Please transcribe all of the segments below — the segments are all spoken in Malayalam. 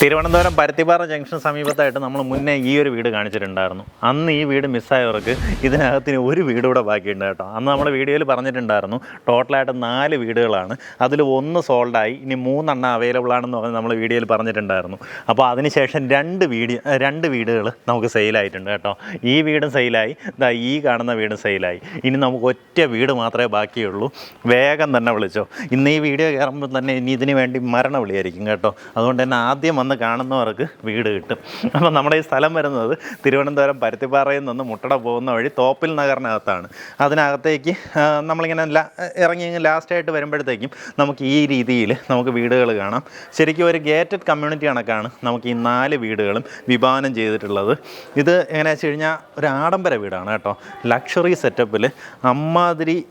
തിരുവനന്തപുരം പരുത്തിപ്പാറ ജംഗ്ഷൻ സമീപത്തായിട്ട് നമ്മൾ മുന്നേ ഈ ഒരു വീട് കാണിച്ചിട്ടുണ്ടായിരുന്നു. അന്ന് ഈ വീട് മിസ്സായവർക്ക് ഇതിനകത്തിന് ഒരു വീട് കൂടെ ബാക്കിയുണ്ട് കേട്ടോ. അന്ന് നമ്മൾ വീഡിയോയിൽ പറഞ്ഞിട്ടുണ്ടായിരുന്നു ടോട്ടലായിട്ട് നാല് വീടുകളാണ്. അതിൽ ഒന്ന് സോൾഡായി ഇനി മൂന്നെണ്ണം അവൈലബിൾ ആണെന്ന് പറഞ്ഞ് നമ്മൾ വീഡിയോയിൽ പറഞ്ഞിട്ടുണ്ടായിരുന്നു. അപ്പോൾ അതിനുശേഷം രണ്ട് വീട് രണ്ട് വീടുകൾ നമുക്ക് സെയിലായിട്ടുണ്ട് കേട്ടോ. ഈ വീടും സെയിലായി ഇതാ ഈ കാണുന്ന വീടും സെയിലായി ഇനി നമുക്ക് ഒറ്റ വീട് മാത്രമേ ബാക്കിയുള്ളൂ. വേഗം തന്നെ വിളിച്ചോ. ഇന്ന് ഈ വീഡിയോ കയറുമ്പോൾ തന്നെ ഇനി ഇതിന് വേണ്ടി മരണ വിളിയായിരിക്കും കേട്ടോ. അതുകൊണ്ട് തന്നെ ആദ്യം വന്ന് കാണുന്നവർക്ക് വീട് കിട്ടും. അപ്പോൾ നമ്മുടെ ഈ സ്ഥലം വരുന്നത് തിരുവനന്തപുരം പരുത്തിപ്പാറയിൽ നിന്ന് മുട്ടട പോകുന്ന വഴി തോപ്പിൽ നഗറിനകത്താണ്. അതിനകത്തേക്ക് നമ്മളിങ്ങനെ ലാ- ഇറങ്ങി ലാസ്റ്റായിട്ട് വരുമ്പോഴത്തേക്കും നമുക്ക് ഈ രീതിയിൽ നമുക്ക് വീടുകൾ കാണാം. ശരിക്കും ഒരു ഗേറ്റഡ് കമ്മ്യൂണിറ്റി കണക്കാണ് നമുക്ക് ഈ നാല് വീടുകളും വിഭാവനം ചെയ്തിട്ടുള്ളത്. ഇത് എങ്ങനെയാണെന്ന് വെച്ച് കഴിഞ്ഞാൽ ഒരു ആഡംബര വീടാണ് കേട്ടോ. ലക്ഷറി സെറ്റപ്പിൽ അമ്മാതിരി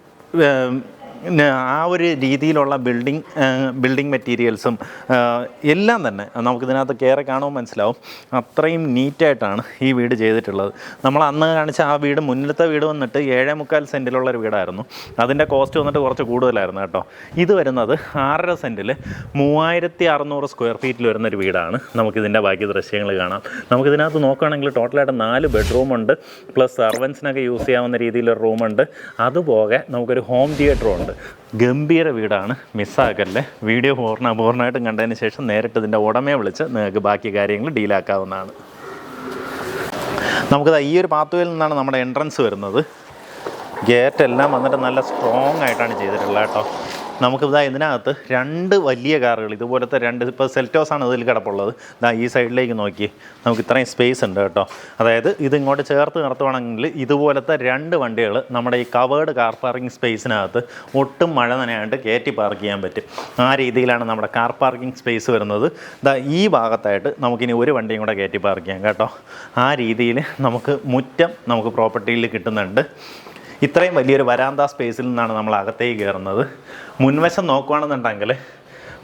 ആ ഒരു രീതിയിലുള്ള ബിൽഡിംഗ് ബിൽഡിംഗ് മെറ്റീരിയൽസും എല്ലാം തന്നെ നമുക്കിതിനകത്ത് കയറി കാണുമ്പോൾ മനസ്സിലാവും അത്രയും നീറ്റായിട്ടാണ് ഈ വീട് ചെയ്തിട്ടുള്ളത്. നമ്മൾ അന്ന് കാണിച്ച ആ വീട് മുന്നിലത്തെ വീട് വന്നിട്ട് ഏഴേ മുക്കാൽ സെന്റിലുള്ള ഒരു വീടായിരുന്നു. അതിന്റെ കോസ്റ്റ് വന്നിട്ട് കുറച്ച് കൂടുതലായിരുന്നു കേട്ടോ. ഇത് വരുന്നത് ആറര സെന്റിൽ മൂവായിരത്തി അറുന്നൂറ് സ്ക്വയർ ഫീറ്റിൽ വരുന്ന ഒരു വീടാണ്. നമുക്കിതിന്റെ ബാക്കി ദൃശ്യങ്ങൾ കാണാം. നമുക്കിതിനകത്ത് നോക്കുകയാണെങ്കിൽ ടോട്ടലായിട്ട് നാല് ബെഡ്റൂമുണ്ട് പ്ലസ് സർവൻസിനൊക്കെ യൂസ് ചെയ്യാവുന്ന രീതിയിലൊരു റൂമുണ്ട് അതുപോലെ നമുക്കൊരു ഹോം തിയേറ്ററും ഉണ്ട് ഗംഭീര വീടാണ് മിസ്സാക്കല്ലേ വീഡിയോ പൂർണ പൂർണമായിട്ടും കണ്ടതിന് ശേഷം നേരിട്ട് ഇതിന്റെ ഉടമയെ വിളിച്ച് നിങ്ങൾക്ക് ബാക്കി കാര്യങ്ങൾ ഡീലാക്കാവുന്നതാണ് നമുക്കിത് ഈ ഒരു പാത്തുവയിൽ നിന്നാണ് നമ്മുടെ എൻട്രൻസ് വരുന്നത്. ഗേറ്റ് എല്ലാം വന്നിട്ട് നല്ല സ്ട്രോങ് ആയിട്ടാണ് ചെയ്തിട്ടുള്ളത് കേട്ടോ. നമുക്കിതാ ഇതിനകത്ത് രണ്ട് വലിയ കാറുകൾ ഇതുപോലത്തെ രണ്ട് ഇപ്പോൾ സെൽറ്റോസ് ആണ് ഇതിൽ കിടപ്പുള്ളത്. ഇതാ ഈ സൈഡിലേക്ക് നോക്കി നമുക്ക് ഇത്രയും സ്പേസ് ഉണ്ട് കേട്ടോ. അതായത് ഇത് ഇങ്ങോട്ട് ചേർത്ത് നിർത്തുവാണെങ്കിൽ ഇതുപോലത്തെ രണ്ട് വണ്ടികൾ നമ്മുടെ ഈ കവേർഡ് കാർ പാർക്കിംഗ് സ്പേസിനകത്ത് ഒട്ടും മഴ നനയാണ്ട് കയറ്റി പാർക്ക് ചെയ്യാൻ പറ്റും. ആ രീതിയിലാണ് നമ്മുടെ കാർ പാർക്കിംഗ് സ്പേസ് വരുന്നത്. ഇതാ ഈ ഭാഗത്തായിട്ട് നമുക്കിനി ഒരു വണ്ടിയും കൂടെ കയറ്റി പാർക്ക് ചെയ്യാം കേട്ടോ. ആ രീതിയിൽ നമുക്ക് മുറ്റം നമുക്ക് പ്രോപ്പർട്ടിയിൽ കിട്ടുന്നുണ്ട്. ഇത്രയും വലിയൊരു വരാന്ത സ്പേസിൽ നിന്നാണ് നമ്മൾ അകത്തേക്ക് കയറുന്നത്. മുൻവശം നോക്കുകയാണെന്നുണ്ടെങ്കിൽ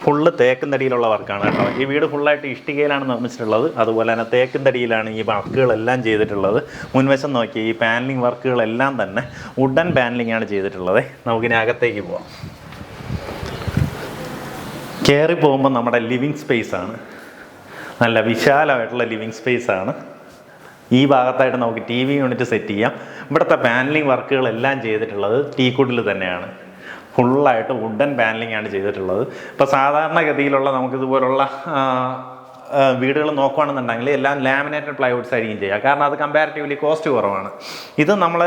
ഫുള്ള് തേക്കുംതടിയിലുള്ള വർക്കാണ് കേട്ടോ. ഈ വീട് ഫുള്ളായിട്ട് ഇഷ്ടികയിലാണ് നിർമ്മിച്ചിട്ടുള്ളത്. അതുപോലെ തന്നെ തേക്കുംതടിയിലാണ് ഈ വർക്കുകളെല്ലാം ചെയ്തിട്ടുള്ളത്. മുൻവശം നോക്കി ഈ പാനലിംഗ് വർക്കുകളെല്ലാം തന്നെ വുഡൻ പാനലിംഗ് ആണ് ചെയ്തിട്ടുള്ളത്. നമുക്കിനി അകത്തേക്ക് പോവാം. കയറി പോകുമ്പോൾ നമ്മുടെ ലിവിങ് സ്പേസ് ആണ്. നല്ല വിശാലമായിട്ടുള്ള ലിവിങ് സ്പേസ് ആണ്. ഈ ഭാഗത്തായിട്ട് നമുക്ക് ടി വി യൂണിറ്റ് സെറ്റ് ചെയ്യാം. ഇവിടുത്തെ പാനലിംഗ് വർക്കുകളെല്ലാം ചെയ്തിട്ടുള്ളത് ടീക്കുഡിൽ തന്നെയാണ്. ഫുള്ളായിട്ട് വുഡൻ പാനലിംഗ് ആണ് ചെയ്തിട്ടുള്ളത്. ഇപ്പോൾ സാധാരണഗതിയിലുള്ള നമുക്കിതുപോലുള്ള വീടുകൾ നോക്കുകയാണെന്നുണ്ടെങ്കിൽ എല്ലാം ലാമിനേറ്റഡ് പ്ലൈവുഡ്സ് ആയിരിക്കും ചെയ്യുക. കാരണം അത് കമ്പാരിറ്റീവ്ലി കോസ്റ്റ് കുറവാണ്. ഇത് നമ്മൾ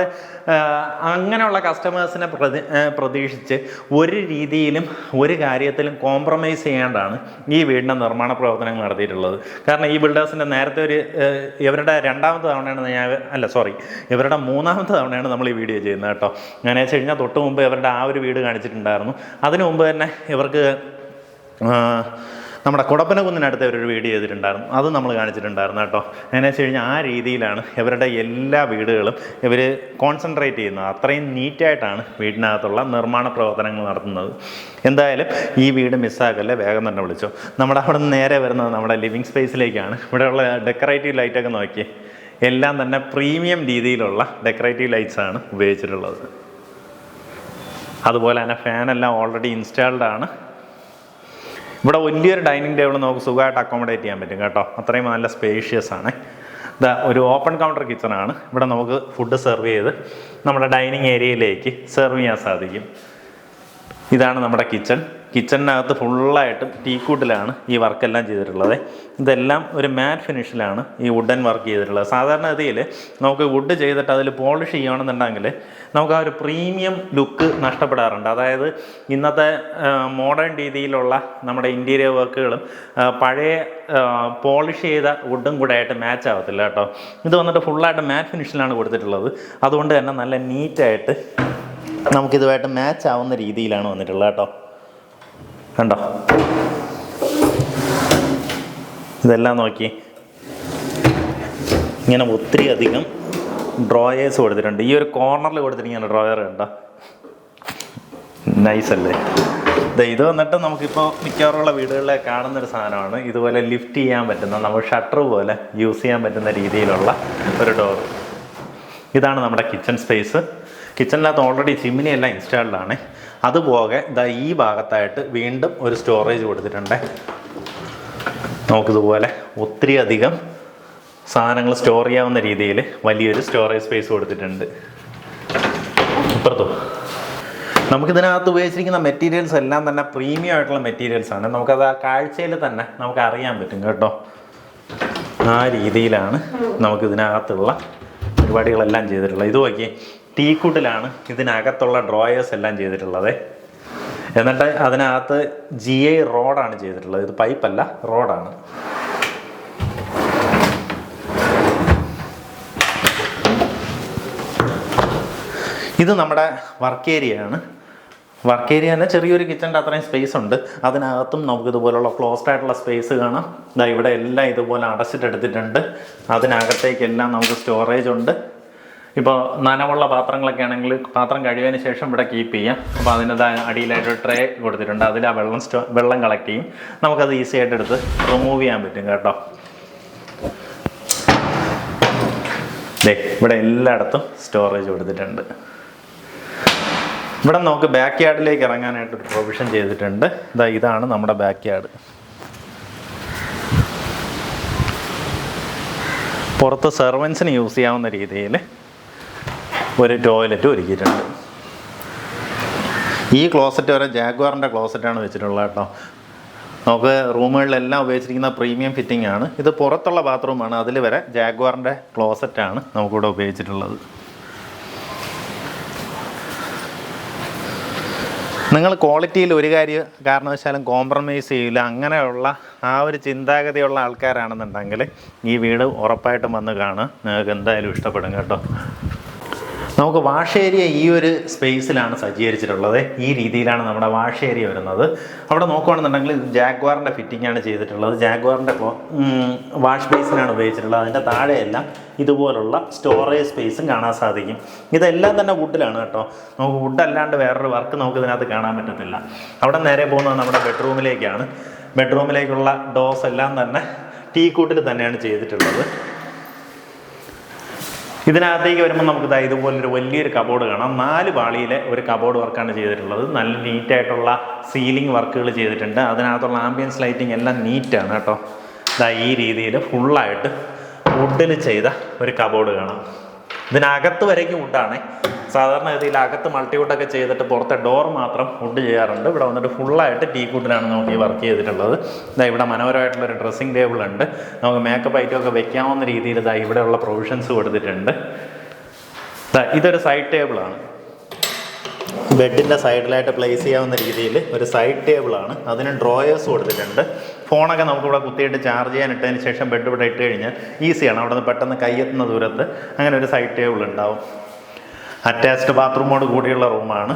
അങ്ങനെയുള്ള കസ്റ്റമേഴ്സിനെ പ്രതി പ്രതീക്ഷിച്ച് ഒരു രീതിയിലും ഒരു കാര്യത്തിലും കോംപ്രമൈസ് ചെയ്യാണ്ടാണ് ഈ വീടിന്റെ നിർമ്മാണ പ്രവർത്തനങ്ങൾ നടത്തിയിട്ടുള്ളത്. കാരണം ഈ ബിൽഡേഴ്സിന്റെ നേരത്തെ ഒരു ഇവരുടെ രണ്ടാമത്തെ തവണയാണ് ഞാൻ അല്ല സോറി ഇവരുടെ മൂന്നാമത്തെ തവണയാണ് നമ്മൾ ഈ വീഡിയോ ചെയ്യുന്നത് കേട്ടോ. ഞാൻ വെച്ച് കഴിഞ്ഞാൽ തൊട്ട് മുമ്പ് ഇവരുടെ ആ ഒരു വീട് കാണിച്ചിട്ടുണ്ടായിരുന്നു. അതിനു മുമ്പ് തന്നെ ഇവർക്ക് നമ്മുടെ കുടപ്പന കുന്നിനടുത്ത് ഒരു വീഡിയോ ചെയ്തിട്ടുണ്ടായിരുന്നു. അത് നമ്മൾ കാണിച്ചിട്ടുണ്ടായിരുന്നു കേട്ടോ. എന്നു വെച്ച് കഴിഞ്ഞാൽ ആ രീതിയിലാണ് ഇവരുടെ എല്ലാ വീടുകളും ഇവർ കോൺസെൻട്രേറ്റ് ചെയ്യുന്നത്. അത്രയും നീറ്റായിട്ടാണ് വീടിനകത്തുള്ള നിർമ്മാണ പ്രവർത്തനങ്ങൾ നടത്തുന്നത്. എന്തായാലും ഈ വീട് മിസ്സാക്കല്ലേ വേഗം തന്നെ വിളിച്ചോ. നമ്മുടെ അവിടെ നിന്ന് നേരെ വരുന്നത് നമ്മുടെ ലിവിങ് സ്പേസിലേക്കാണ് ഇവിടെയുള്ള ഡെക്കറേറ്റീവ് ലൈറ്റൊക്കെ നോക്കി. എല്ലാം തന്നെ പ്രീമിയം രീതിയിലുള്ള ഡെക്കറേറ്റീവ് ലൈറ്റ്സ് ആണ് ഉപയോഗിച്ചിട്ടുള്ളത്. അതുപോലെ തന്നെ ഫാനെല്ലാം ഓൾറെഡി ഇൻസ്റ്റാൾഡ് ആണ്. ഇവിടെ വലിയൊരു ഡൈനിങ് ടേബിൾ നമുക്ക് സുഖമായിട്ട് അക്കോമഡേറ്റ് ചെയ്യാൻ പറ്റും കേട്ടോ. അത്രയും നല്ല സ്പേഷ്യസ് ആണ്. ഇതാ ഒരു ഓപ്പൺ കൗണ്ടർ കിച്ചണാണ് ഇവിടെ നമുക്ക് ഫുഡ് സെർവ് ചെയ്ത് നമ്മുടെ ഡൈനിങ് ഏരിയയിലേക്ക് സെർവ് ചെയ്യാൻ സാധിക്കും. ഇതാണ് നമ്മുടെ കിച്ചൺ കിച്ചണിനകത്ത് ഫുള്ളായിട്ടും ടീക്കൂട്ടിലാണ് ഈ വർക്കെല്ലാം ചെയ്തിട്ടുള്ളത്. ഇതെല്ലാം ഒരു മാറ്റ് ഫിനിഷിലാണ് ഈ വുഡൻ വർക്ക് ചെയ്തിട്ടുള്ളത്. സാധാരണഗതിയിൽ നമുക്ക് വുഡ് ചെയ്തിട്ട് അതിൽ പോളിഷ് ചെയ്യുകയാണെന്നുണ്ടെങ്കിൽ നമുക്ക് ആ ഒരു പ്രീമിയം ലുക്ക് നഷ്ടപ്പെടാറുണ്ട്. അതായത് ഇന്നത്തെ മോഡേൺ രീതിയിലുള്ള നമ്മുടെ ഇന്റീരിയർ വർക്കുകളും പഴയ പോളിഷ് ചെയ്ത വുഡും കൂടെ ആയിട്ട് മാച്ച് ആവത്തില്ല കേട്ടോ. ഇത് വന്നിട്ട് ഫുള്ളായിട്ട് മാറ്റ് ഫിനിഷിലാണ് കൊടുത്തിട്ടുള്ളത്. അതുകൊണ്ട് തന്നെ നല്ല നീറ്റായിട്ട് നമുക്കിതുമായിട്ട് മാച്ച് ആവുന്ന രീതിയിലാണ് വന്നിട്ടുള്ളത് കേട്ടോ. കണ്ടോ? ഇതെല്ലാം നോക്കി. ഇങ്ങനെ ഒത്തിരി അധികം ഡ്രോയേഴ്സ് കൊടുത്തിട്ടുണ്ട്. ഈ ഒരു കോർണറിൽ കൊടുത്തിരിക്കുന്ന ഡ്രോയർ കണ്ടോ? നൈസ് അല്ലേ? ദേ ഇത് വന്നിട്ട് നമുക്കിപ്പോൾ മിക്കവാറുള്ള വീടുകളിലെ കാണുന്നൊരു സാധനമാണ്. ഇതുപോലെ ലിഫ്റ്റ് ചെയ്യാൻ പറ്റുന്ന നമ്മൾ ഷട്ടർ പോലെ യൂസ് ചെയ്യാൻ പറ്റുന്ന രീതിയിലുള്ള ഒരു ഡോർ ഇതാണ് നമ്മുടെ കിച്ചൺ സ്പേസ് കിച്ചണിനകത്ത് ഓൾറെഡി ചിമ്മിനി എല്ലാം ഇൻസ്റ്റാൾഡ് ആണ് അതുപോകെ ഇതാ ഈ ഭാഗത്തായിട്ട് വീണ്ടും ഒരു സ്റ്റോറേജ് കൊടുത്തിട്ടുണ്ട്. നമുക്കിതുപോലെ ഒത്തിരി അധികം സാധനങ്ങൾ സ്റ്റോർ ചെയ്യാവുന്ന രീതിയിൽ വലിയൊരു സ്റ്റോറേജ് സ്പേസ് കൊടുത്തിട്ടുണ്ട്. ഇപ്പുറത്തോ? നമുക്കിതിനകത്ത് ഉപയോഗിച്ചിരിക്കുന്ന മെറ്റീരിയൽസ് എല്ലാം തന്നെ പ്രീമിയം ആയിട്ടുള്ള മെറ്റീരിയൽസ് ആണ്. നമുക്കത് ആ കാഴ്ചയിൽ തന്നെ നമുക്ക് അറിയാൻ പറ്റും കേട്ടോ. ആ രീതിയിലാണ് നമുക്കിതിനകത്തുള്ള പരിപാടികളെല്ലാം ചെയ്തിട്ടുള്ളത്. ഇത് നോക്കി ടീക്കുട്ടിലാണ് ഇതിനകത്തുള്ള ഡ്രോയേഴ്സ് എല്ലാം ചെയ്തിട്ടുള്ളത്. എന്നിട്ട് അതിനകത്ത് ജി ഐ റോഡാണ് ചെയ്തിട്ടുള്ളത്. ഇത് പൈപ്പല്ല റോഡാണ് ഇത് നമ്മുടെ വർക്ക് ഏരിയയാണ് വർക്ക് ഏരിയ തന്നെ ചെറിയൊരു കിച്ചന്റെ അത്രയും സ്പേസ് ഉണ്ട്. അതിനകത്തും നമുക്ക് ഇതുപോലുള്ള ക്ലോസ്ഡ് ആയിട്ടുള്ള സ്പേസ് കാണാം. ഇതാ ഇവിടെ എല്ലാം ഇതുപോലെ അടച്ചിട്ടെടുത്തിട്ടുണ്ട്. അതിനകത്തേക്കെല്ലാം നമുക്ക് സ്റ്റോറേജ് ഉണ്ട്. ഇപ്പോൾ നനവുള്ള പാത്രങ്ങളൊക്കെ ആണെങ്കിൽ പാത്രം കഴിയുന്നതിന് ശേഷം ഇവിടെ കീപ്പ് ചെയ്യാം. അപ്പോൾ അതിന്റെ അടിയിലായിട്ട് ട്രേ കൊടുത്തിട്ടുണ്ട്. അതിൽ ആ വെള്ളം സ്റ്റോ വെള്ളം കളക്ട് ചെയ്യും. നമുക്കത് ഈസി ആയിട്ട് എടുത്ത് റിമൂവ് ചെയ്യാൻ പറ്റും കേട്ടോ. ദേ ഇവിടെ എല്ലായിടത്തും സ്റ്റോറേജ് കൊടുത്തിട്ടുണ്ട്. ഇവിടെ നമുക്ക് ബാക്ക് യാർഡിലേക്ക് ഇറങ്ങാനായിട്ട് ഒരു പ്രൊവിഷൻ ചെയ്തിട്ടുണ്ട്. ഇതാ ഇതാണ് നമ്മുടെ ബാക്ക് യാർഡ് പുറത്ത് സെർവൻസിന് യൂസ് ചെയ്യാവുന്ന രീതിയിൽ ഒരു ടോയ്ലറ്റ് ഒരുക്കിയിട്ടുണ്ട്. ഈ ക്ലോസറ്റ് വരെ ജാഗ്വാറിന്റെ ക്ലോസറ്റാണ് വെച്ചിട്ടുള്ളത് കേട്ടോ. നമുക്ക് റൂമുകളിലെല്ലാം ഉപയോഗിച്ചിരിക്കുന്ന പ്രീമിയം ഫിറ്റിംഗ് ആണ്. ഇത് പുറത്തുള്ള ബാത്റൂമാണ് അതിൽ വരെ ജാഗ്വാറിന്റെ ക്ലോസറ്റാണ് നമുക്കിവിടെ ഉപയോഗിച്ചിട്ടുള്ളത്. നിങ്ങൾ ക്വാളിറ്റിയിൽ ഒരു കാര്യം കാരണവശാലും കോംപ്രമൈസ് ചെയ്യില്ല. അങ്ങനെയുള്ള ആ ഒരു ചിന്താഗതിയുള്ള ആൾക്കാരാണെന്നുണ്ടെങ്കിൽ ഈ വീട് ഉറപ്പായിട്ടും വന്ന് കാണുക. നിങ്ങൾക്ക് എന്തായാലും ഇഷ്ടപ്പെടും കേട്ടോ. നമുക്ക് വാഷ് ഏരിയ ഈ ഒരു സ്പേസിലാണ് സജ്ജീകരിച്ചിട്ടുള്ളത്. ഈ രീതിയിലാണ് നമ്മുടെ വാഷ് ഏരിയ വരുന്നത്. അവിടെ നോക്കുകയാണെന്നുണ്ടെങ്കിൽ ജാഗ്വാറിന്റെ ഫിറ്റിംഗ് ആണ് ചെയ്തിട്ടുള്ളത്. ജാഗ്വാറിന്റെ വാഷ് ബേസിനാണ് ഉപയോഗിച്ചിട്ടുള്ളത്. അതിന്റെ താഴെയെല്ലാം ഇതുപോലുള്ള സ്റ്റോറേജ് സ്പേസും കാണാൻ സാധിക്കും. ഇതെല്ലാം തന്നെ വുഡിലാണ് കേട്ടോ. നമുക്ക് വുഡ് അല്ലാണ്ട് വേറൊരു വർക്ക് നമുക്ക് ഇതിനകത്ത് കാണാൻ പറ്റത്തില്ല. അവിടെ നേരെ പോകുന്നത് നമ്മുടെ ബെഡ്റൂമിലേക്കാണ്. ബെഡ്റൂമിലേക്കുള്ള ഡോസ് എല്ലാം തന്നെ ടീ കൂട്ടിൽ തന്നെയാണ് ചെയ്തിട്ടുള്ളത്. ഇതിനകത്തേക്ക് വരുമ്പോൾ നമുക്ക് ഇതാ ഇതുപോലൊരു വലിയൊരു കബോർഡ് കാണാം. നാല് പാളിയിലെ ഒരു കബോർഡ് വർക്കാണ് ചെയ്തിട്ടുള്ളത്. നല്ല നീറ്റായിട്ടുള്ള സീലിംഗ് വർക്കുകൾ ചെയ്തിട്ടുണ്ട്. അതിനകത്തുള്ള ആംബിയൻസ് ലൈറ്റിംഗ് എല്ലാം നീറ്റാണ് കേട്ടോ. ഇതാ ഈ രീതിയിൽ ഫുള്ളായിട്ട് വുഡിൽ ചെയ്ത ഒരു കബോർഡ് കാണാം. ഇതിനകത്ത് വരയ്ക്കും വുഡാണ് സാധാരണ ഗതിയിൽ അകത്ത് മൾട്ടിവുഡൊക്കെ ചെയ്തിട്ട് പുറത്തെ ഡോർ മാത്രം ഫുഡ് ചെയ്യാറുണ്ട്. ഇവിടെ വന്നിട്ട് ഫുള്ളായിട്ട് ടീ കൂട്ടിലാണ് നമുക്ക് ഈ വർക്ക് ചെയ്തിട്ടുള്ളത്. ഇതാ ഇവിടെ മനോഹരമായിട്ടുള്ള ഒരു ഡ്രസ്സിംഗ് ടേബിൾ ഉണ്ട്. നമുക്ക് മേക്കപ്പ് ഐറ്റം ഒക്കെ വെക്കാവുന്ന രീതിയിൽ ഇതാ ഇവിടെയുള്ള പ്രൊവിഷൻസ് കൊടുത്തിട്ടുണ്ട്. ഇതൊരു സൈഡ് ടേബിളാണ് ബെഡിന്റെ സൈഡിലായിട്ട് പ്ലേസ് ചെയ്യാവുന്ന രീതിയിൽ ഒരു സൈഡ് ടേബിളാണ് അതിന് ഡ്രോയേഴ്സ് കൊടുത്തിട്ടുണ്ട്. ഫോണൊക്കെ നമുക്കിവിടെ കുത്തിയിട്ട് ചാർജ് ചെയ്യാൻ ഇട്ടതിന് ശേഷം ബെഡ് ഇവിടെ ഇട്ട് കഴിഞ്ഞാൽ ഈസിയാണ്. അവിടെ നിന്ന് പെട്ടെന്ന് കയ്യെത്തുന്ന ദൂരത്ത് അങ്ങനെ ഒരു സൈഡ് ടേബിൾ ഉണ്ടാവും. അറ്റാച്ച്ഡ് ബാത്റൂമോട് കൂടിയുള്ള റൂമാണ്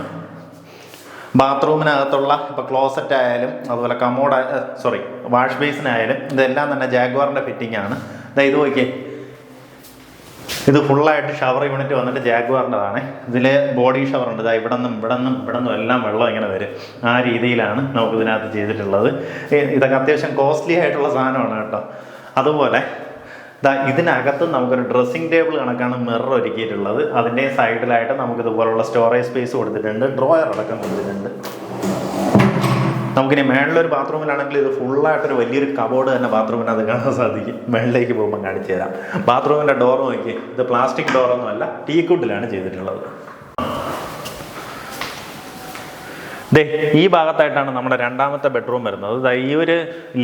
ബാത്റൂമിനകത്തുള്ള ഇപ്പോൾ ക്ലോസറ്റ് ആയാലും അതുപോലെ കമോഡ് സോറി വാഷ് ബേസിനായാലും ഇതെല്ലാം തന്നെ ജാഗ്വാറിന്റെ ഫിറ്റിംഗ് ആണ്. ഇത് നോക്കിയേ. ഇത് ഫുള്ളായിട്ട് ഷവർ യൂണിറ്റ് വന്നിട്ട് ജാഗ്വാറിന്റെതാണ്. ഇതിൽ ബോഡി ഷവർ ഉണ്ട്. ഇതാ ഇവിടെ നിന്നും ഇവിടെ നിന്നും ഇവിടെ നിന്നും എല്ലാം വെള്ളം ഇങ്ങനെ വരും. ആ രീതിയിലാണ് നമുക്ക് ഇതിനകത്ത് ചെയ്തിട്ടുള്ളത് ഇതൊക്കെ അത്യാവശ്യം കോസ്റ്റ്ലി ആയിട്ടുള്ള സാധനമാണ് കേട്ടോ. അതുപോലെ ദാ ഇതിനകത്ത് നമുക്കൊരു ഡ്രസ്സിംഗ് ടേബിൾ കണക്കാണ് മിറർ ഒരുക്കിയിട്ടുള്ളത്. അതിന്റെ സൈഡിലായിട്ട് നമുക്ക് ഇതുപോലുള്ള സ്റ്റോറേജ് സ്പേസ് കൊടുത്തിട്ടുണ്ട്. ഡ്രോയർ അടക്കം കൊടുത്തിട്ടുണ്ട്. നമുക്കിനി മേളിലൊരു ബാത്റൂമിലാണെങ്കിൽ ഇത് ഫുള്ളായിട്ടൊരു വലിയൊരു കബോർഡ് തന്നെ ബാത്റൂമിനകത്ത് കാണാൻ സാധിക്കും. മേളിലേക്ക് പോകുമ്പോൾ കാണിച്ചു തരാം. ബാത്റൂമിന്റെ ഡോർ നോക്കി. ഇത് പ്ലാസ്റ്റിക് ഡോറൊന്നും അല്ല ടീക്കുഡിലാണ് ചെയ്തിട്ടുള്ളത്. ദേ ഈ ഭാഗത്തായിട്ടാണ് നമ്മുടെ രണ്ടാമത്തെ ബെഡ്റൂം വരുന്നത്. ഈ ഒരു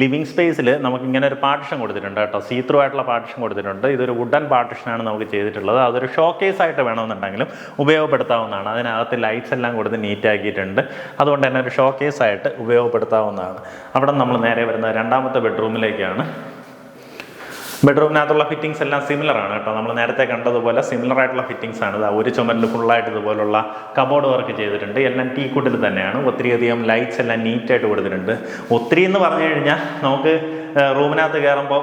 ലിവിങ് സ്പേസിൽ നമുക്ക് ഇങ്ങനെ ഒരു പാർട്ടിഷൻ കൊടുത്തിട്ടുണ്ട് കേട്ടോ. സീത്രൂ ആയിട്ടുള്ള പാർട്ടിഷൻ കൊടുത്തിട്ടുണ്ട്. ഇതൊരു വുഡൻ പാർട്ടിഷനാണ് നമുക്ക് ചെയ്തിട്ടുള്ളത്. അതൊരു ഷോക്കേസ് ആയിട്ട് വേണമെന്നുണ്ടെങ്കിലും ഉപയോഗപ്പെടുത്താവുന്നതാണ്. അതിനകത്ത് ലൈറ്റ്സ് എല്ലാം കൊടുത്ത് നീറ്റ് ആക്കിയിട്ടുണ്ട്. അതുകൊണ്ട് തന്നെ ഒരു ഷോക്കേസ് ആയിട്ട് ഉപയോഗപ്പെടുത്താവുന്നതാണ്. അവിടെ നമ്മൾ നേരെ വരുന്നത് രണ്ടാമത്തെ ബെഡ്റൂമിലേക്കാണ് ബെഡ്റൂമിനകത്തുള്ള ഫിറ്റിങ്സ് എല്ലാം സിമിലർ ആണ് കേട്ടോ. നമ്മൾ നേരത്തെ കണ്ടതുപോലെ സിമിലർ ആയിട്ടുള്ള ഫിറ്റിങ്സ് ആണ്. ഇതാ ഒരു ചുമരിൽ ഫുള്ളായിട്ട് ഇതുപോലുള്ള കബോർഡ് വർക്ക് ചെയ്തിട്ടുണ്ട്. എല്ലാം ടീ കുട്ടിൽ തന്നെയാണ്. ഒത്തിരിയധികം ലൈറ്റ്സ് എല്ലാം നീറ്റായിട്ട് കൊടുത്തിട്ടുണ്ട്. ഒത്തിരി എന്ന് പറഞ്ഞു കഴിഞ്ഞാൽ നമുക്ക് റൂമിനകത്ത് കയറുമ്പോൾ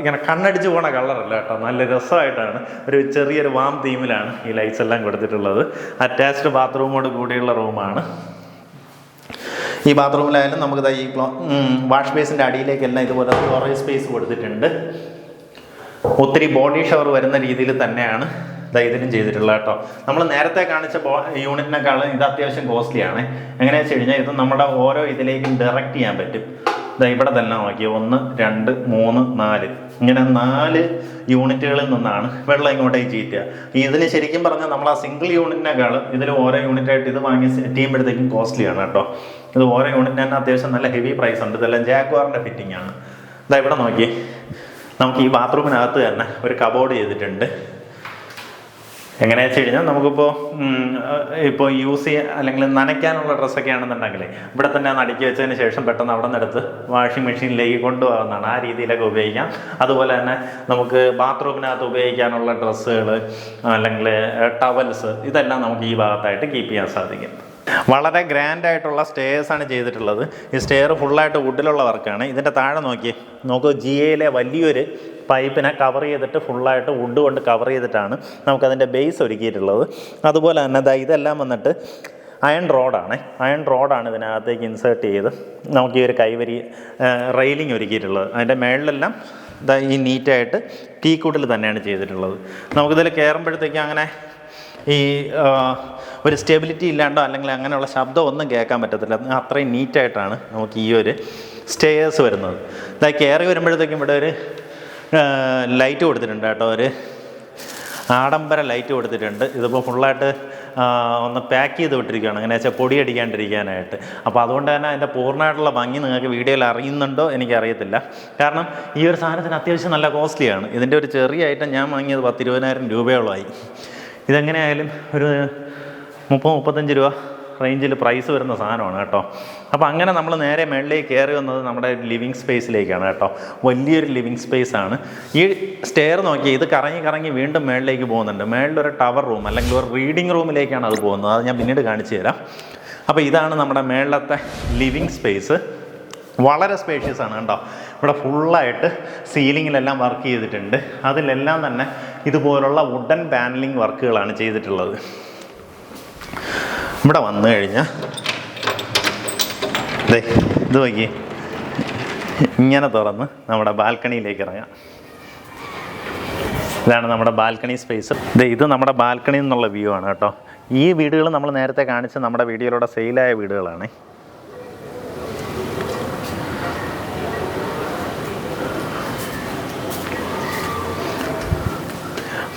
ഇങ്ങനെ കണ്ണടിച്ച് പോണ കളറല്ല കേട്ടോ. നല്ല രസമായിട്ടാണ്. ഒരു ചെറിയൊരു വാം തീമിലാണ് ഈ ലൈറ്റ്സ് എല്ലാം കൊടുത്തിട്ടുള്ളത്. അറ്റാച്ച്ഡ് ബാത്റൂമോട് കൂടിയുള്ള റൂമാണ് ഈ ബാത്റൂമിലായാലും നമുക്ക് ഈ വാഷ് ബേസിന്റെ അടിയിലേക്കെല്ലാം ഇതുപോലെ സ്റ്റോറേജ് സ്പേസ് കൊടുത്തിട്ടുണ്ട്. ഒത്തിരി ബോഡി ഷവർ വരുന്ന രീതിയിൽ തന്നെയാണ് ദാ ഇതിനും ചെയ്തിട്ടുള്ളത് കേട്ടോ. നമ്മൾ നേരത്തെ കാണിച്ച ബോ യൂണിറ്റിനെക്കാളും ഇത് അത്യാവശ്യം കോസ്റ്റ്ലി ആണ്. എങ്ങനെയാണെന്ന് വെച്ച് കഴിഞ്ഞാൽ ഇത് നമ്മുടെ ഓരോ ഇതിലേക്കും ഡയറക്റ്റ് ചെയ്യാൻ പറ്റും. ഇതാ ഇവിടെ തന്നെ നോക്കി ഒന്ന് രണ്ട് മൂന്ന് നാല്. ഇങ്ങനെ നാല് യൂണിറ്റുകളിൽ നിന്നാണ് വെള്ളം ഇങ്ങോട്ടേക്ക് ചീറ്റുക. ഇതിന് ശരിക്കും പറഞ്ഞാൽ നമ്മൾ ആ സിംഗിൾ യൂണിറ്റിനേക്കാളും ഇതിൽ ഓരോ യൂണിറ്റായിട്ട് ഇത് വാങ്ങി ചെയ്യുമ്പോഴത്തേക്കും കോസ്റ്റ്ലിയാണ് കേട്ടോ. ഇത് ഓരോ യൂണിറ്റിന് തന്നെ അത്യാവശ്യം നല്ല ഹെവി പ്രൈസ് ഉണ്ട്. ഇതെല്ലാം ജാക്വാറിന്റെ ഫിറ്റിംഗ് ആണ്. ഇതാ ഇവിടെ നോക്കി നമുക്ക് ഈ ബാത്റൂമിനകത്ത് തന്നെ ഒരു കബോർഡ് ചെയ്തിട്ടുണ്ട്. എങ്ങനെയാ വെച്ച് കഴിഞ്ഞാൽ നമുക്കിപ്പോൾ ഇപ്പോൾ യൂസ് ചെയ്യാൻ അല്ലെങ്കിൽ നനയ്ക്കാനുള്ള ഡ്രസ്സൊക്കെ ആണെന്നുണ്ടെങ്കിൽ ഇവിടെ തന്നെ അടുക്കി വെച്ചതിന് ശേഷം പെട്ടെന്ന് അവിടെ നിന്ന് എടുത്ത് വാഷിംഗ് മെഷീനിലേക്ക് കൊണ്ടുപോകാവുന്നതാണ്. ആ രീതിയിലൊക്കെ ഉപയോഗിക്കാം. അതുപോലെ തന്നെ നമുക്ക് ബാത്റൂമിനകത്ത് ഉപയോഗിക്കാനുള്ള ഡ്രസ്സുകൾ അല്ലെങ്കിൽ ടവൽസ് ഇതെല്ലാം നമുക്ക് ഈ ഭാഗത്തായിട്ട് കീപ്പ് ചെയ്യാൻ സാധിക്കും. വളരെ ഗ്രാൻഡ് ആയിട്ടുള്ള സ്റ്റേഴ്സ് ആണ് ചെയ്തിട്ടുള്ളത്. ഈ സ്റ്റെയർ ഫുള്ളായിട്ട് വുഡിലുള്ള വർക്കാണ്. ഇതിന്റെ താഴെ നോക്കി നോക്കൂ ജി എയിലെ വലിയൊരു പൈപ്പിനെ കവർ ചെയ്തിട്ട് ഫുള്ളായിട്ട് വുഡ് കൊണ്ട് കവർ ചെയ്തിട്ടാണ് നമുക്കതിന്റെ ബേസ് ഒരുക്കിയിട്ടുള്ളത്. അതുപോലെ തന്നെ ദാ ഇതെല്ലാം വന്നിട്ട് അയൺ റോഡാണ് അയൺ റോഡാണ് ഇതിനകത്തേക്ക് ഇൻസേർട്ട് ചെയ്ത് നമുക്ക് ഈ ഒരു കൈവരി റെയിലിംഗ് ഒരുക്കിയിട്ടുള്ളത്. അതിന്റെ മേളിലെല്ലാം ഈ നീറ്റായിട്ട് ടീക്കൂട്ടിൽ തന്നെയാണ് ചെയ്തിട്ടുള്ളത്. നമുക്കിതിൽ കയറുമ്പോഴത്തേക്കും അങ്ങനെ ഈ ഒരു സ്റ്റെബിലിറ്റി ഇല്ലാണ്ടോ അല്ലെങ്കിൽ അങ്ങനെയുള്ള ശബ്ദം ഒന്നും കേൾക്കാൻ പറ്റത്തില്ല. അത്രയും നീറ്റായിട്ടാണ് നമുക്ക് ഈ ഒരു സ്റ്റേയേഴ്സ് വരുന്നത്. ഇതാ കയറി വരുമ്പോഴത്തേക്കും ഇവിടെ ഒരു ലൈറ്റ് കൊടുത്തിട്ടുണ്ട് കേട്ടോ. ഒരു ആഡംബര ലൈറ്റ് കൊടുത്തിട്ടുണ്ട്. ഇതിപ്പോൾ ഫുള്ളായിട്ട് ഒന്ന് പാക്ക് ചെയ്ത് വിട്ടിരിക്കുകയാണ്. അങ്ങനെ വെച്ചാൽ പൊടി അടിക്കാണ്ടിരിക്കാനായിട്ട്. അപ്പോൾ അതുകൊണ്ട് തന്നെ അതിന്റെ പൂർണമായിട്ടുള്ള ഭംഗി നിങ്ങൾക്ക് വീഡിയോയിൽ അറിയുന്നുണ്ടോ എനിക്കറിയത്തില്ല. കാരണം ഈ ഒരു സാധനത്തിന് അത്യാവശ്യം നല്ല കോസ്റ്റ്ലിയാണ് ഇതിന്റെ ഒരു ചെറിയ ഐറ്റം ഞാൻ വാങ്ങിയത് പത്തിരുപതിനായിരം രൂപയോളമായി. ഇതെങ്ങനെയായാലും ഒരു മുപ്പത് മുപ്പത്തഞ്ച് രൂപ റേഞ്ചിൽ പ്രൈസ് വരുന്ന സാധനമാണ് കേട്ടോ. അപ്പോൾ അങ്ങനെ നമ്മൾ നേരെ മേളിലേക്ക് കയറി വന്നത് നമ്മുടെ ലിവിങ് സ്പേസിലേക്കാണ് കേട്ടോ. വലിയൊരു ലിവിങ് സ്പേസ് ആണ്. ഈ സ്റ്റെയർ നോക്കി ഇത് കറങ്ങി കറങ്ങി വീണ്ടും മേളിലേക്ക് പോകുന്നുണ്ട്. മേളിലൊരു ടവർ റൂം അല്ലെങ്കിൽ ഒരു റീഡിംഗ് റൂമിലേക്കാണ് അത് പോകുന്നത്. അത് ഞാൻ പിന്നീട് കാണിച്ചു തരാം. അപ്പോൾ ഇതാണ് നമ്മുടെ മേളിലത്തെ ലിവിങ് സ്പേസ് വളരെ സ്പേഷ്യസ് ആണ് കേട്ടോ. ഇവിടെ ഫുള്ളായിട്ട് സീലിങ്ങിലെല്ലാം വർക്ക് ചെയ്തിട്ടുണ്ട്. അതിലെല്ലാം തന്നെ ഇതുപോലുള്ള വുഡൻ പാനലിംഗ് വർക്കുകളാണ് ചെയ്തിട്ടുള്ളത്. ഇവിടെ വന്നു കഴിഞ്ഞാൽ ദേ ഇത് നോക്കി. ഇങ്ങനെ തുറന്ന് നമ്മുടെ ബാൽക്കണിയിലേക്ക് ഇറങ്ങാം. ഇതാണ് നമ്മുടെ ബാൽക്കണി സ്പേസ് ദേ ഇത് നമ്മുടെ ബാൽക്കണിയിൽ നിന്നുള്ള വ്യൂ ആണ് കേട്ടോ. ഈ വീടുകൾ നമ്മൾ നേരത്തെ കാണിച്ച നമ്മുടെ വീഡിയോയിലൂടെ സെയിലായ വീടുകളാണ്.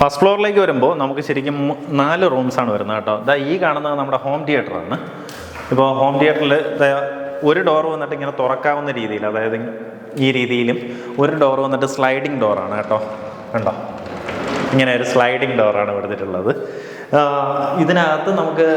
ഫസ്റ്റ് ഫ്ലോറിലേക്ക് വരുമ്പോൾ നമുക്ക് ശരിക്കും നാല് റൂംസാണ് വരുന്നത് കേട്ടോ. ഇതാ ഈ കാണുന്നത് നമ്മുടെ ഹോം തിയേറ്ററാണ് ഇപ്പോൾ ഹോം തിയേറ്ററിൽ ഒരു ഡോർ വന്നിട്ട് ഇങ്ങനെ തുറക്കാവുന്ന രീതിയിൽ അതായത് ഈ രീതിയിലും ഒരു ഡോർ വന്നിട്ട് സ്ലൈഡിങ് ഡോറാണ് കേട്ടോ. കണ്ടോ? ഇങ്ങനെ ഒരു സ്ലൈഡിങ് ഡോറാണ് കൊടുത്തിട്ടുള്ളത്. ഇതിനകത്ത് നമുക്ക്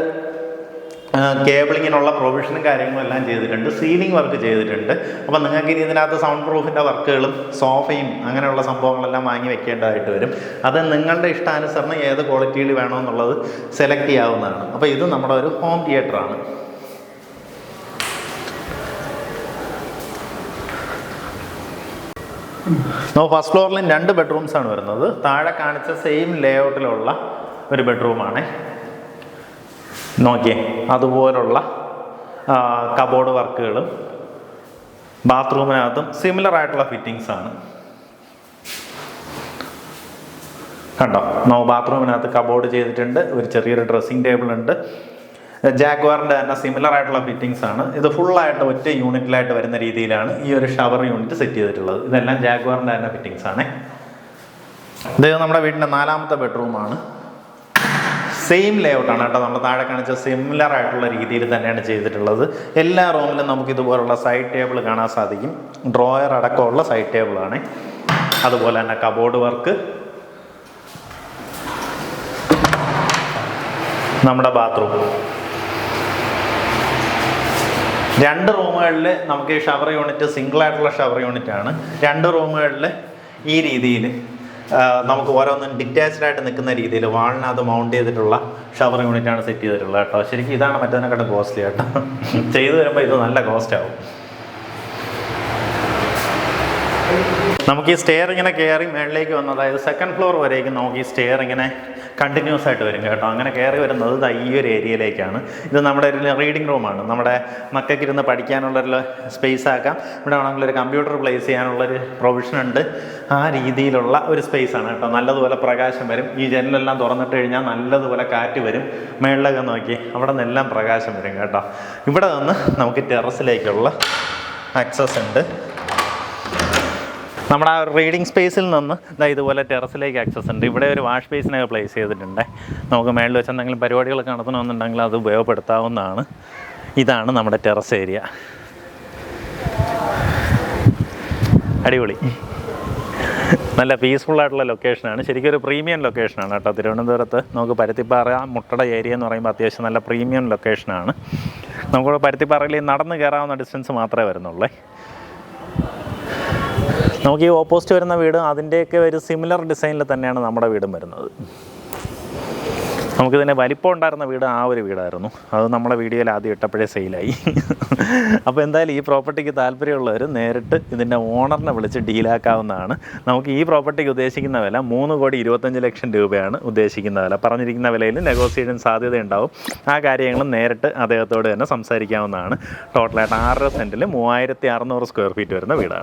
കേബിളിങ്ങിനുള്ള പ്രൊവിഷനും കാര്യങ്ങളും എല്ലാം ചെയ്തിട്ടുണ്ട് സീലിംഗ് വർക്ക് ചെയ്തിട്ടുണ്ട്. അപ്പോൾ നിങ്ങൾക്ക് ഇനി ഇതിനകത്ത് സൗണ്ട് പ്രൂഫിന്റെ വർക്കുകളും സോഫയും അങ്ങനെയുള്ള സംഭവങ്ങളെല്ലാം വാങ്ങി വെക്കേണ്ടതായിട്ട് വരും. അത് നിങ്ങളുടെ ഇഷ്ടാനുസരണം ഏത് ക്വാളിറ്റിയിൽ വേണമെന്നുള്ളത് സെലക്ട് ചെയ്യാവുന്നതാണ്. അപ്പോൾ ഇത് നമ്മുടെ ഒരു ഹോം തിയേറ്ററാണ് നമ്മൾ ഫസ്റ്റ് ഫ്ലോറിലും രണ്ട് ബെഡ്റൂംസ് ആണ് വരുന്നത്. താഴെ കാണിച്ച സെയിം ലേഔട്ടിലുള്ള ഒരു ബെഡ്റൂമാണ് നോക്കിയേ. അതുപോലുള്ള കബോർഡ് വർക്കുകളും ബാത്റൂമിനകത്തും സിമിലർ ആയിട്ടുള്ള ഫിറ്റിങ്സ് ആണ്. കണ്ടോ? നോ ബാത്റൂമിനകത്ത് കബോർഡ് ചെയ്തിട്ടുണ്ട്. ഒരു ചെറിയൊരു ഡ്രസ്സിംഗ് ടേബിൾ ഉണ്ട്. ജാഗ്വാറിന്റെ തന്നെ സിമിലർ ആയിട്ടുള്ള ഫിറ്റിങ്സ് ആണ്. ഇത് ഫുള്ളായിട്ട് ഒറ്റ യൂണിറ്റിലായിട്ട് വരുന്ന രീതിയിലാണ് ഈ ഒരു ഷവർ യൂണിറ്റ് സെറ്റ് ചെയ്തിട്ടുള്ളത്. ഇതെല്ലാം ജാഗ്വാറിന്റെ തന്നെ ഫിറ്റിങ്സ് ആണ്. ഇത് നമ്മുടെ വീടിന്റെ നാലാമത്തെ ബെഡ്റൂമാണ് സെയിം ലേഔട്ടാണ് കേട്ടോ. നമ്മൾ താഴെ കാണിച്ച സിമിലർ ആയിട്ടുള്ള രീതിയിൽ തന്നെയാണ് ചെയ്തിട്ടുള്ളത്. എല്ലാ റൂമിലും നമുക്ക് ഇതുപോലുള്ള സൈഡ് ടേബിൾ കാണാൻ സാധിക്കും. ഡ്രോയർ അടക്കമുള്ള സൈഡ് ടേബിളാണ് അതുപോലെ തന്നെ കബോർഡ് വർക്ക് നമ്മുടെ ബാത്റൂം രണ്ട് റൂമുകളിൽ നമുക്ക് ഈ ഷവർ യൂണിറ്റ് സിംഗിൾ ആയിട്ടുള്ള ഷവർ യൂണിറ്റ് ആണ്. രണ്ട് റൂമുകളിൽ ഈ രീതിയിൽ നമുക്ക് ഓരോന്നും ഡിറ്റാച്ച്ഡ് ആയിട്ട് നിൽക്കുന്ന രീതിയിൽ വാളിനകത്ത് മൗണ്ട് ചെയ്തിട്ടുള്ള ഷവർ യൂണിറ്റാണ് സെറ്റ് ചെയ്തിട്ടുള്ളത് കേട്ടോ. ശരിക്കും ഇതാണ് മറ്റേതിനെക്കാട്ടും കോസ്റ്റ്ലി കേട്ടോ ചെയ്തു വരുമ്പോൾ ഇത് നല്ല കോസ്റ്റ് ആവും. നമുക്ക് ഈ സ്റ്റെയർ ഇങ്ങനെ കയറി മേളിലേക്ക് വന്ന്. അതായത് സെക്കൻഡ് ഫ്ലോർ വരേക്കും നമുക്ക് ഈ സ്റ്റെയർ ഇങ്ങനെ കണ്ടിന്യൂസ് ആയിട്ട് വരും കേട്ടോ. അങ്ങനെ കയറി വരുന്നത് ഈ ഒരു ഏരിയയിലേക്കാണ് ഇത് നമ്മുടെ ഒരു റീഡിംഗ് റൂമാണ് നമ്മുടെ മക്കൾക്ക് ഇരുന്ന് പഠിക്കാനുള്ളൊരു സ്പേസ് ആക്കാം. ഇവിടെ ആണെങ്കിൽ ഒരു കമ്പ്യൂട്ടർ പ്ലേസ് ചെയ്യാനുള്ളൊരു പ്രൊവിഷൻ ഉണ്ട്. ആ രീതിയിലുള്ള ഒരു സ്പേസ് ആണ് കേട്ടോ. നല്ലതുപോലെ പ്രകാശം വരും. ഈ ജനലെല്ലാം തുറന്നിട്ട് കഴിഞ്ഞാൽ നല്ലതുപോലെ കാറ്റ് വരും. മേളിലൊക്കെ നോക്കി അവിടെ നിന്നെല്ലാം പ്രകാശം വരും കേട്ടോ. ഇവിടെ നിന്ന് നമുക്ക് ടെറസിലേക്കുള്ള ആക്സസ് ഉണ്ട്. നമ്മുടെ ആ റീഡിംഗ് സ്പേസിൽ നിന്ന് ഇതാ ഇതുപോലെ ടെറസിലേക്ക് ആക്സസ് ഉണ്ട്. ഇവിടെ ഒരു വാഷ് ബേസിനൊക്കെ പ്ലേസ് ചെയ്തിട്ടുണ്ട്. നമുക്ക് മേളിൽ വെച്ച് എന്തെങ്കിലും പരിപാടികളൊക്കെ നടത്തണമെന്നുണ്ടെങ്കിൽ അത് ഉപയോഗപ്പെടുത്താവുന്നതാണ്. ഇതാണ് നമ്മുടെ ടെറസ് ഏരിയ അടിപൊളി. നല്ല പീസ്ഫുൾ ആയിട്ടുള്ള ലൊക്കേഷനാണ് ശരിക്കും ഒരു പ്രീമിയം ലൊക്കേഷനാണ് കേട്ടോ തിരുവനന്തപുരത്ത്. നമുക്ക് പരുത്തിപ്പാറ മുട്ടട ഏരിയ എന്ന് പറയുമ്പോൾ അത്യാവശ്യം നല്ല പ്രീമിയം ലൊക്കേഷനാണ് നമുക്കിവിടെ പരുത്തിപ്പാറയിൽ നടന്ന് കയറാവുന്ന ഡിസ്റ്റൻസ് മാത്രമേ വരുന്നുള്ളേ. നമുക്ക് ഈ ഓപ്പോസിറ്റ് വരുന്ന വീട് അതിന്റെയൊക്കെ ഒരു സിമിലർ ഡിസൈനിൽ തന്നെയാണ് നമ്മുടെ വീടും വരുന്നത്. നമുക്കിതിന്റെ വലിപ്പം ഉണ്ടായിരുന്ന വീട് ആ ഒരു വീടായിരുന്നു. അത് നമ്മുടെ വീഡിയോയിൽ ആദ്യം ഇട്ടപ്പോഴേ സെയിലായി അപ്പോൾ എന്തായാലും ഈ പ്രോപ്പർട്ടിക്ക് താല്പര്യമുള്ളവർ നേരിട്ട് ഇതിന്റെ ഓണറിനെ വിളിച്ച് ഡീലാക്കാവുന്നതാണ് നമുക്ക് ഈ പ്രോപ്പർട്ടിക്ക് ഉദ്ദേശിക്കുന്ന വില മൂന്ന് കോടി ഇരുപത്തഞ്ച് ലക്ഷം രൂപയാണ് ഉദ്ദേശിക്കുന്ന വില. പറഞ്ഞിരിക്കുന്ന വിലയിൽ നെഗോസിയേഷൻ സാധ്യതയുണ്ടാവും ആ കാര്യങ്ങളും നേരിട്ട് അദ്ദേഹത്തോട് തന്നെ സംസാരിക്കാവുന്നതാണ്. ടോട്ടലായിട്ട് ആറര സെന്റിൽ മൂവായിരത്തി അറുന്നൂറ് സ്ക്വയർ ഫീറ്റ് വരുന്ന വീടാണ്.